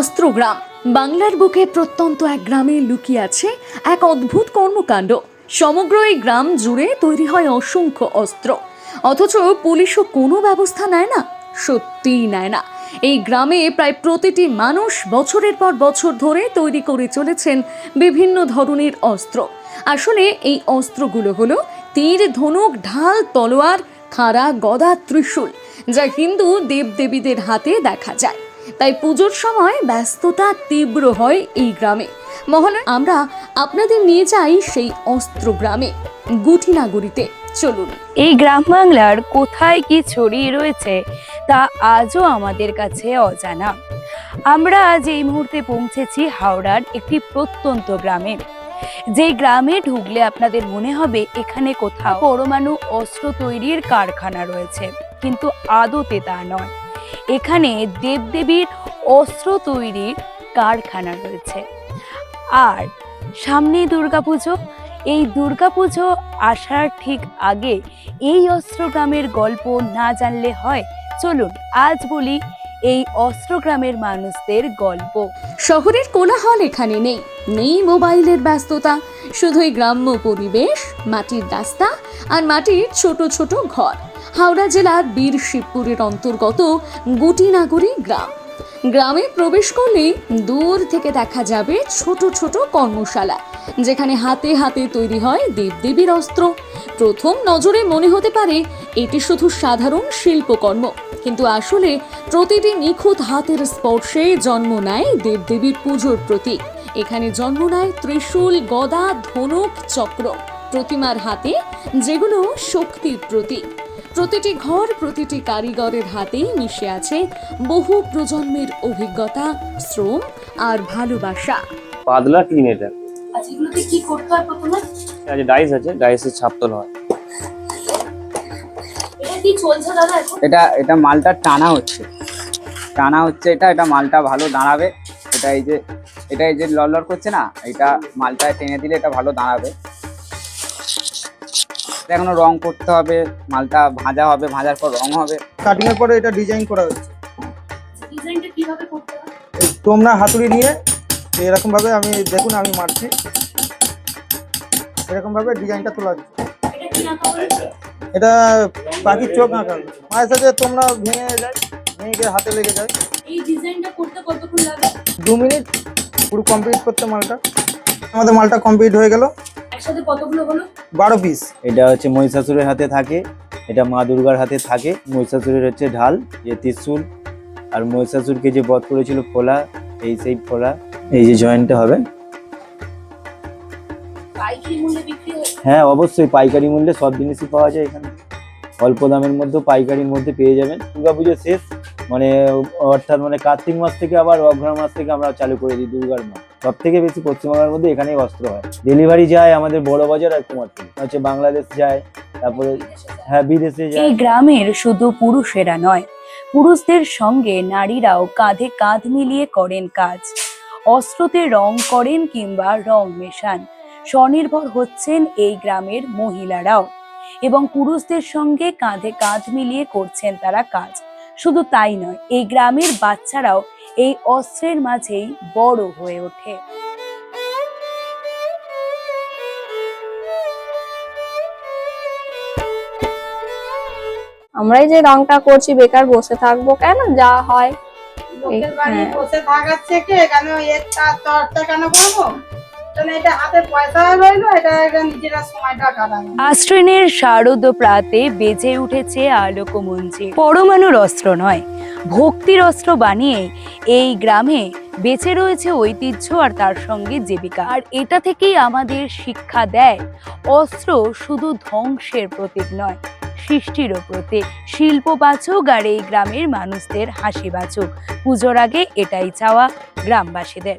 অস্ত্রগ্রাম বাংলার বুকে প্রত্যন্ত এক গ্রামে লুকিয়ে আছে এক অদ্ভুত কর্মকাণ্ড। সমগ্র এই গ্রাম জুড়ে তৈরি হয় অসংখ্য অস্ত্র। অথচ পুলিশও কোনো ব্যবস্থা নেয় না, সত্যিই নেয় না। এই গ্রামে প্রায় প্রতিটি মানুষ বছরের পর বছর ধরে তৈরি করে চলেছেন বিভিন্ন ধরনের অস্ত্র। আসলে এই অস্ত্রগুলো হলো তীর, ধনুক, ঢাল, তলোয়ার খাড়া গদা, ত্রিশূল, যা হিন্দু দেবদেবীদের হাতে দেখা যায়। তাই পুজোর সময় ব্যস্ততা তীব্র হয় এই গ্রামে। মহলে আমরা আপনাদের নিয়ে যাই সেই অস্ত্র গ্রামে, গুটিনাগুড়িতে। চলুন। এই গ্রাম বাংলার কোথায় কি ছড়িয়ে রয়েছে, তা আজও আমাদের কাছে অজানা। আমরা আজ এই মুহূর্তে পৌঁছেছি হাওড়ার একটি প্রত্যন্ত গ্রামে। যে গ্রামে ঢুকলে আপনাদের মনে হবে এখানে কোথাও পরমাণু অস্ত্র তৈরির কারখানা রয়েছে, কিন্তু আদতে তা নয়। এখানে দেবদেবীর অস্ত্র তৈরির কারখানা রয়েছে। আর সামনেই দুর্গাপুজো। এই দুর্গাপুজো আসার ঠিক আগে এই অস্ত্র গ্রামের গল্প না জানলে হয়। চলুন, আজ বলি এই অস্ত্রগ্রামের মানুষদের গল্প। শহরের কোলাহল এখানে নেই। নেই মোবাইলের ব্যস্ততা। শুধুই গ্রাম্য পরিবেশ, মাটির রাস্তা আর মাটির ছোট ছোট ঘর। হাওড়া জেলার বীর শিবপুরের অন্তর্গত গুটিনাগরী গ্রাম। গ্রামে প্রবেশ করলেই দূর থেকে দেখা যাবে ছোট ছোট কর্মশালা, যেখানে হাতে হাতে তৈরি হয় দেবদেবীর অস্ত্র। প্রথম নজরে মনে হতে পারে এটি শুধু সাধারণ শিল্পকর্ম, কিন্তু আসলে প্রতিটি নিখুঁত হাতের স্পর্শে জন্ম নেয় দেবদেবীর পুজোর প্রতীক। এখানে জন্ম নেয় ত্রিশূল, গদা, ধনুক, চক্র, প্রতিমার হাতে যেগুলো শক্তির প্রতীক। প্রতিটি ঘর প্রতিটি কারিগরের হাতেই মিশে আছে বহু প্রজন্মের অভিজ্ঞতা শ্রম আর ভালোবাসা। পাতলা ক্লিন এটা। আচ্ছা এগুলোকে কি করতে হয় প্রথমে? আছে ডাইস আছে ডাইসের ছাপ তোলা হয়। এটা কি চলছে দাদা এখন? এটা এটা মালটা টানা হচ্ছে। টানা হচ্ছে এটা এটা মালটা ভালো দাঁড়াবে। এটা এই যে এটা এই যে লড়লড় করছে না এটা মালটা টেনে দিলে এটা ভালো দাঁড়াবে। এখনও রং করতে হবে মালটা ভাজা হবে ভাজার পর রং হবে। কাটিং এর পরে এটা ডিজাইন করা হচ্ছে ডিজাইনটা কীভাবে করতে হয় তোমরা হাতুড়ি নিয়ে এরকম ভাবে আমি দেখুন আমি মারছি। এরকম ভাবে ডিজাইনটা তোলা হচ্ছে। এটা কি আঁকা বলে এটা পাখির চোখ আঁকা। মায়ের সাথে তোমরা ভেঙে যায় ভেঙে গিয়ে হাতে লেগে যায়। এই ডিজাইনটা করতে কতক্ষণ লাগে? দু মিনিট পুরো কমপ্লিট করতে মালটা। আমাদের মালটা কমপ্লিট হয়ে গেল। একসাথে কতগুলো হলো বারো পিস এটা হচ্ছে মহিষাসুরের হাতে থাকে এটা মা দুর্গার হাতে থাকে। মহিষাসুরের হচ্ছে ঢাল যে ত্রিশূল। আর মহিষাসুরকে যে বধ করেছিল ফোলা এই সেই ফোলা এই যে জয়েন্টটা হবে। পাইকারি মূল্যে বিক্রি হয় হ্যাঁ অবশ্যই পাইকারি মূল্যে সব জিনিসই পাওয়া যায় এখানে। অল্প দামের মধ্যে পাইকারির মধ্যে পেয়ে যাবেন। দুর্গাপুজো শেষ মানে অর্থাৎ মানে কার্তিক মাস থেকে আবার অঘ্রাণ মাস থেকে আমরা চালু করে দিই দুর্গার মাস। সব থেকে বেশি পশ্চিমবঙ্গের মধ্যে এখানেই অস্ত্র হয়। ডেলিভারি যায় আমাদের বড় বাজার আর কুমারটুলি হচ্ছে বাংলাদেশ যায়, তারপরে হ্যাঁ বিদেশে যায়। এই গ্রামের শুধু পুরুষেরা নয়, পুরুষদের সঙ্গে নারীরাও কাঁধে কাঁধ মিলিয়ে করেন কাজ। অস্ত্রতে রং করেন কিংবা রং মেশান। স্বনির্ভর হচ্ছেন এই গ্রামের মহিলারাও। এবং পুরুষদের সঙ্গে কাঁধে কাঁধ মিলিয়ে করছেন তারা কাজ। শুধু তাই নয়, এই গ্রামের বাচ্চারাও এই অস্ত্রের মাঝেই বড় হয়ে ওঠে। আমরাই যে রংটা করছি বেকার বসে থাকব কেন? যা হয়। লোকের বাড়ি হ্যাঁ। বসে থাকার থেকে কেন এর তার চর্চা কেন করব কাটানো। আশ্রিনের শারদ প্রাতে বেজে উঠেছে আলোক মঞ্জির পরমাণুর অস্ত্র নয়, ভক্তির অস্ত্র বানিয়ে এই গ্রামে বেঁচে রয়েছে ঐতিহ্য আর তার সঙ্গে জীবিকা। আর এটা থেকেই আমাদের শিক্ষা দেয়, অস্ত্র শুধু ধ্বংসের প্রতীক নয়, সৃষ্টিরও প্রতীক। শিল্প বাচক আর এই গ্রামের মানুষদের হাসি বাচক পুজোর আগে এটাই চাওয়া গ্রামবাসীদের।